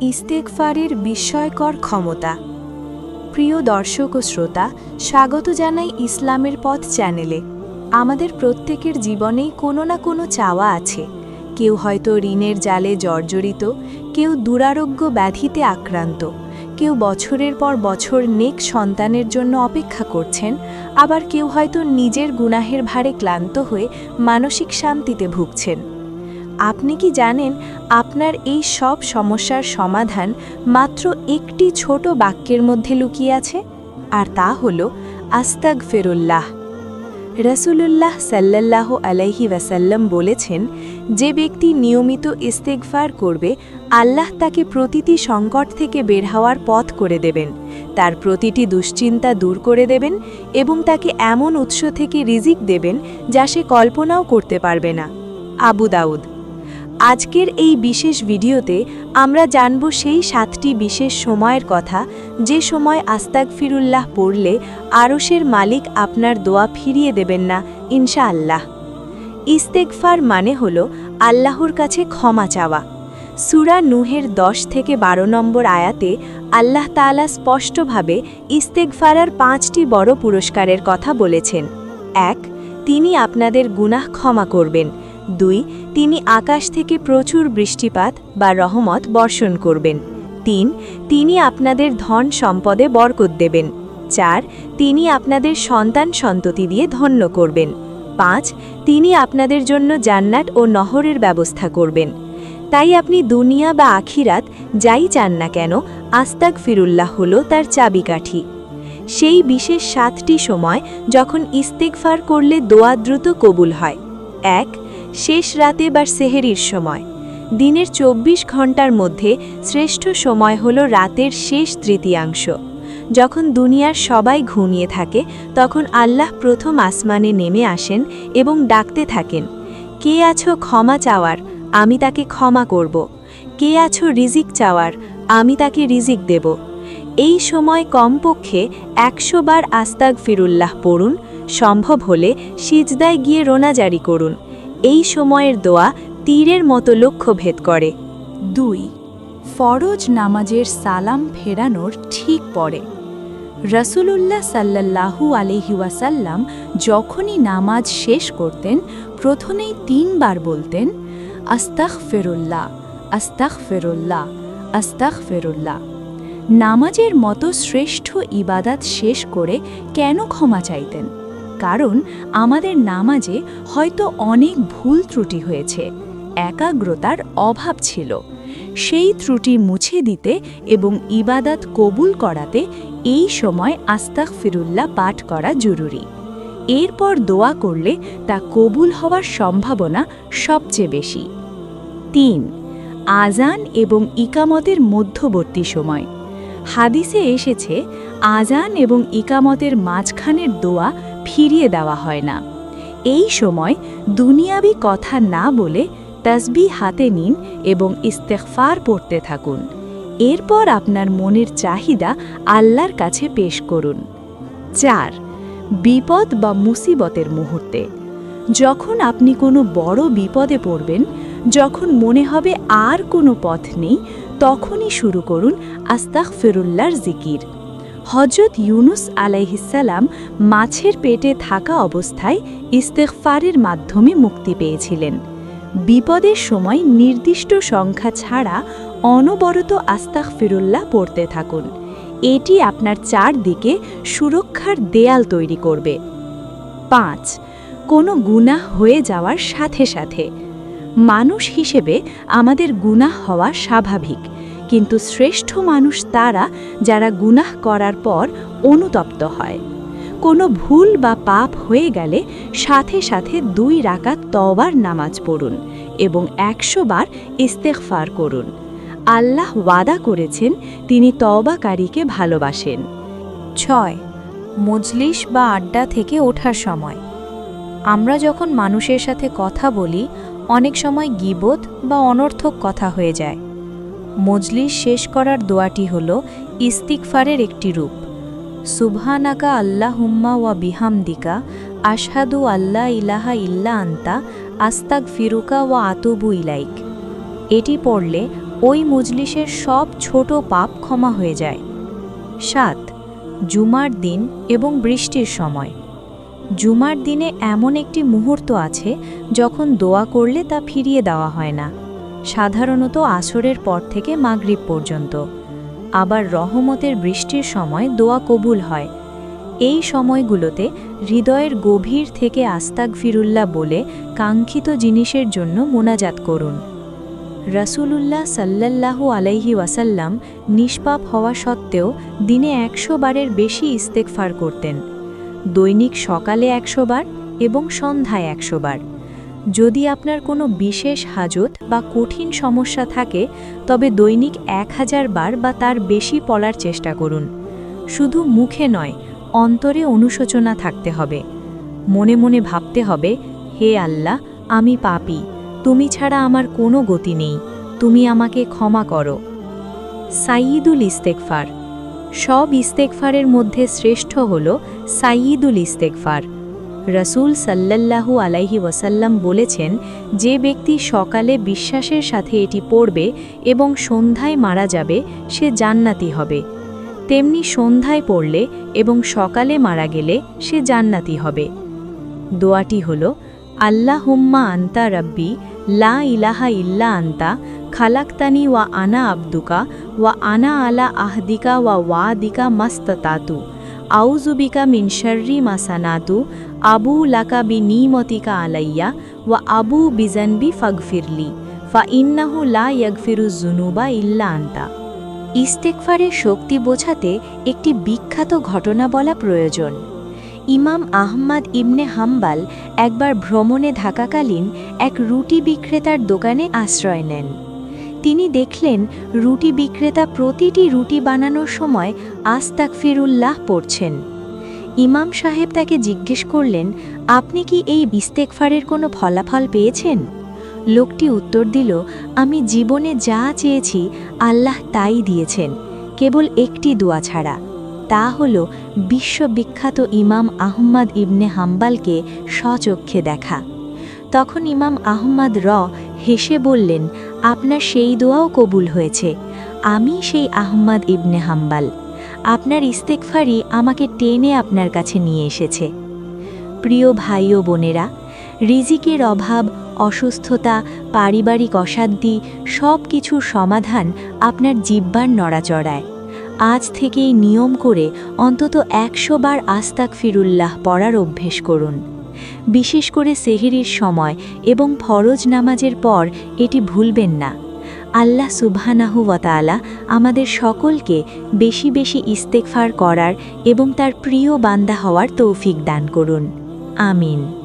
ইস্তেকফারের বিস্ময়কর ক্ষমতা। প্রিয় দর্শক ও শ্রোতা, স্বাগত জানাই ইসলামের পথ চ্যানেলে। আমাদের প্রত্যেকের জীবনেই কোনো না কোনো চাওয়া আছে। কেউ হয়তো ঋণের জালে জর্জরিত, কেউ দুরারোগ্য ব্যাধিতে আক্রান্ত, কেউ বছরের পর বছর নেক সন্তানের জন্য অপেক্ষা করছেন, আবার কেউ হয়তো নিজের গুনাহের ভারে ক্লান্ত হয়ে মানসিক শান্তিতে ভুগছেন। আপনি কি জানেন আপনার এই সব সমস্যার সমাধান মাত্র একটি ছোট বাক্যের মধ্যে লুকিয়ে আছে? আর তা হল আস্তাগ ফেরুল্লাহ রসুলুল্লাহ সাল্লাল্লাহ আলাইহি ওয়াসাল্লাম বলেছেন, যে ব্যক্তি নিয়মিত ইস্তেগফার করবে, আল্লাহ তাকে প্রতিটি সংকট থেকে বের হওয়ার পথ করে দেবেন, তার প্রতিটি দুশ্চিন্তা দূর করে দেবেন এবং তাকে এমন উৎস থেকে রিজিক দেবেন যা সে কল্পনাও করতে পারবে না। আবু দাউদ আজকের এই বিশেষ ভিডিওতে আমরা জানব সেই সাতটি বিশেষ সময়ের কথা, যে সময় আস্তাক ফিরুল্লাহ পড়লে আরশের মালিক আপনার দোয়া ফিরিয়ে দেবেন না, ইনশাআল্লাহ। ইস্তেকফার মানে হল আল্লাহর কাছে ক্ষমা চাওয়া। সুরা নুহের দশ থেকে বারো নম্বর আয়াতে আল্লাহ তাআলা স্পষ্টভাবে ইস্তেকফারার পাঁচটি বড় পুরস্কারের কথা বলেছেন। এক, তিনি আপনাদের গুনাহ ক্ষমা করবেন। দুই, তিনি আকাশ থেকে প্রচুর বৃষ্টিপাত বা রহমত বর্ষণ করবেন। তিন, তিনি আপনাদের ধন সম্পদে বরকত দেবেন। চার, তিনি আপনাদের সন্তান সন্ততি দিয়ে ধন্য করবেন। পাঁচ, তিনি আপনাদের জন্য জান্নাত ও নহরের ব্যবস্থা করবেন। তাই আপনি দুনিয়া বা আখিরাত যাই চান না কেন আস্তাক ফিরুল্লাহ হল তার চাবিকাঠি। সেই বিশেষ সাতটি সময় যখন ইস্তেকফার করলে দোয়া দ্রুত কবুল হয়। এক শেষ রাতে বা সেহেরির সময়। দিনের ২৪ ঘণ্টার মধ্যে শ্রেষ্ঠ সময় হল রাতের শেষ তৃতীয়াংশ। যখন দুনিয়ার সবাই ঘুমিয়ে থাকে, তখন আল্লাহ প্রথম আসমানে নেমে আসেন এবং ডাকতে থাকেন, কে আছো ক্ষমা চাওয়ার? আমি তাকে ক্ষমা করব। কে আছো রিজিক চাওয়ার? আমি তাকে রিজিক দেব। এই সময় কমপক্ষে একশো বার আস্তাক ফিরুল্লাহ পড়ুন। সম্ভব হলে সিজদায় গিয়ে রোনা জারি করুন। এই সময়ের দোয়া তীরের মতো লক্ষ্য ভেদ করে। দুই, ফরজ নামাজের সালাম ফেরানোর ঠিক পরে। রসুলুল্লাহ সাল্লাল্লাহু আলহিউসাল্লাম যখনই নামাজ শেষ করতেন, প্রথমেই তিনবার বলতেন আস্তাখ ফেরুল্লাহ আস্তাখ ফেরুল্লাহ আস্তাখ ফেরুল্লাহ নামাজের মতো শ্রেষ্ঠ ইবাদাত শেষ করে কেন ক্ষমা চাইতেন? কারণ আমাদের নামাজে হয়তো অনেক ভুল ত্রুটি হয়েছে, একাগ্রতার অভাব ছিল। সেই ত্রুটি মুছে দিতে এবং ইবাদাত কবুল করাতে এই সময় আস্তাক ফিরুল্লাহ পাঠ করা জরুরি। এরপর দোয়া করলে তা কবুল হওয়ার সম্ভাবনা সবচেয়ে বেশি। তিন আজান এবং ইকামতের মধ্যবর্তী সময়। হাদিসে এসেছে আজান এবং ইকামতের মাঝখানের দোয়া ফিরিয়ে দেওয়া হয় না। এই সময় দুনিয়াবি কথা না বলে তসবি হাতে নিন এবং ইস্তেকফার পড়তে থাকুন। এরপর আপনার মনের চাহিদা আল্লাহর কাছে পেশ করুন। চার, বিপদ বা মুসিবতের মুহূর্তে। যখন আপনি কোনো বড় বিপদে পড়বেন, যখন মনে হবে আর কোনো পথ নেই, তখনই শুরু করুন আস্তাক ফেরুল্লার জিকির। হজরত ইউনুস আলাইহিসাল্লাম মাছের পেটে থাকা অবস্থায় ইস্তেকফারের মাধ্যমে মুক্তি পেয়েছিলেন। বিপদের সময় নির্দিষ্ট সংখ্যা ছাড়া অনবরত আস্তাক ফিরুল্লাহ পড়তে থাকুন। এটি আপনার চারদিকে সুরক্ষার দেয়াল তৈরি করবে। পাঁচ, কোনো গুনাহ হয়ে যাওয়ার সাথে সাথে। মানুষ হিসেবে আমাদের গুনাহ হওয়া স্বাভাবিক। কিন্তু শ্রেষ্ঠ মানুষ তারা যারা গুনাহ করার পর অনুতপ্ত হয়। কোনো ভুল বা পাপ হয়ে গেলে সাথে সাথে দুই রাকাত তবার নামাজ পড়ুন এবং একশো বার ইস্তেকফার করুন। আল্লাহ ওয়াদা করেছেন তিনি তওবাকারীকে ভালোবাসেন। ছয়, মজলিস বা আড্ডা থেকে ওঠার সময়। আমরা যখন মানুষের সাথে কথা বলি, অনেক সময় গিবোধ বা অনর্থক কথা হয়ে যায়। মজলিস শেষ করার দোয়াটি হল ইস্তিকফারের একটি রূপ। সুবহানাকা আল্লাহুম্মা ওয়া বিহামদিকা, আশহাদু আল্লাহ ইলাহা ইল্লা আন্তা আস্তাক ফিরুকা ওয়া আতুবু ইলাইক। এটি পড়লে ওই মজলিসের সব ছোট পাপ ক্ষমা হয়ে যায়। সাত, জুমার দিন এবং বৃষ্টির সময়। জুমার দিনে এমন একটি মুহূর্ত আছে যখন দোয়া করলে তা ফিরিয়ে দেওয়া হয় না। সাধারণত আসরের পর থেকে মাগরিব পর্যন্ত। আবার রহমতের বৃষ্টির সময় দোয়া কবুল হয়। এই সময়গুলোতে হৃদয়ের গভীর থেকে আস্তাক ফিরুল্লাহ বলে কাঙ্ক্ষিত জিনিসের জন্য মোনাজাত করুন। রাসূলুল্লাহ সাল্লাল্লাহু আলাইহি ওয়াসাল্লাম নিষ্পাপ হওয়া সত্ত্বেও দিনে একশো বারের বেশি ইস্তেকফার করতেন। দৈনিক সকালে একশো বার এবং সন্ধ্যায় একশো বার। যদি আপনার কোনো বিশেষ হাজত বা কঠিন সমস্যা থাকে, তবে দৈনিক এক হাজার বার বা তার বেশি পড়ার চেষ্টা করুন। শুধু মুখে নয়, অন্তরে অনুশোচনা থাকতে হবে। মনে মনে ভাবতে হবে, হে আল্লাহ, আমি পাপি। তুমি ছাড়া আমার কোনো গতি নেই। তুমি আমাকে ক্ষমা করো। সাইয়দুল ইস্তেকফার সব ইস্তেকফারের মধ্যে শ্রেষ্ঠ হল সাইয়দুল ইস্তেকফার রসুল সাল্লাল্লাহু আলাইহি ওয়াসাল্লাম বলেছেন, যে ব্যক্তি সকালে বিশ্বাসের সাথে এটি পড়বে এবং সন্ধ্যায় মারা যাবে, সে জান্নাতি হবে। তেমনি সন্ধ্যায় পড়লে এবং সকালে মারা গেলে সে জান্নাতি হবে। দোয়াটি হল, আল্লাহুম্মা আন্তা রব্বি, লা ইলাহা ইল্লা আন্তা, খালাক্তানি ওয়া আনা আব্দুকা, ওয়া আনা আলা আহদিকা ওয়া ওয়াদিকা মাস্তাতু আউজুবিকা মিন শর্রি মাসানাতু আবু লাকা বি নিমতিকা আলাইয়া, ওয়া আবু বিজানবি ফাগফিরলি, ফা ইন্নাহু লা ইয়াগফিরু জুনুবা ইল্লা আন্তা। ইস্তেকফারের শক্তি বোঝাতে একটি বিখ্যাত ঘটনা বলা প্রয়োজন। ইমাম আহম্মদ ইবনে হাম্বাল একবার ভ্রমণে থাকাকালীন এক রুটি বিক্রেতার দোকানে আশ্রয় নেন। তিনি দেখলেন রুটি বিক্রেতা প্রতিটি রুটি বানানোর সময় আস্তাক ফিরুল্লাহ পড়ছেন। ইমাম সাহেব তাকে জিজ্ঞেস করলেন, আপনি কি এই বিস্তেকফারের কোনো ফলাফল পেয়েছেন? লোকটি উত্তর দিল, আমি জীবনে যা চেয়েছি, আল্লাহ তাই দিয়েছেন, কেবল একটি দোয়া ছাড়া। তা হল বিশ্ববিখ্যাত ইমাম আহম্মদ ইবনে হাম্বালকে স্বচক্ষে দেখা। তখন ইমাম আহম্মদ র হেসে বললেন আপনার সেই দোয়াও কবুল হয়েছে। আমি সেই আহম্মদ ইবনে হাম্বাল। আপনার ইস্তেকফারি আমাকে টেনে আপনার কাছে নিয়ে এসেছে। প্রিয় ভাই ও বোনেরা, রিজিকের অভাব, অসুস্থতা, পারিবারিক অশান্তি সব কিছুর সমাধান আপনার জিব্বার নড়াচড়ায়। আজ থেকেই নিয়ম করে অন্তত একশো বার আস্তাক ফিরুল্লাহ পড়ার অভ্যেস করুন। বিশেষ করে সেহেরির সময় এবং ফরজ নামাজের পর এটি ভুলবেন না। আল্লাহ সুবহানাহু ওয়াতালা আমাদের সকলকে বেশি বেশি ইস্তেকফার করার এবং তার প্রিয় বান্দা হওয়ার তৌফিক দান করুন। আমিন।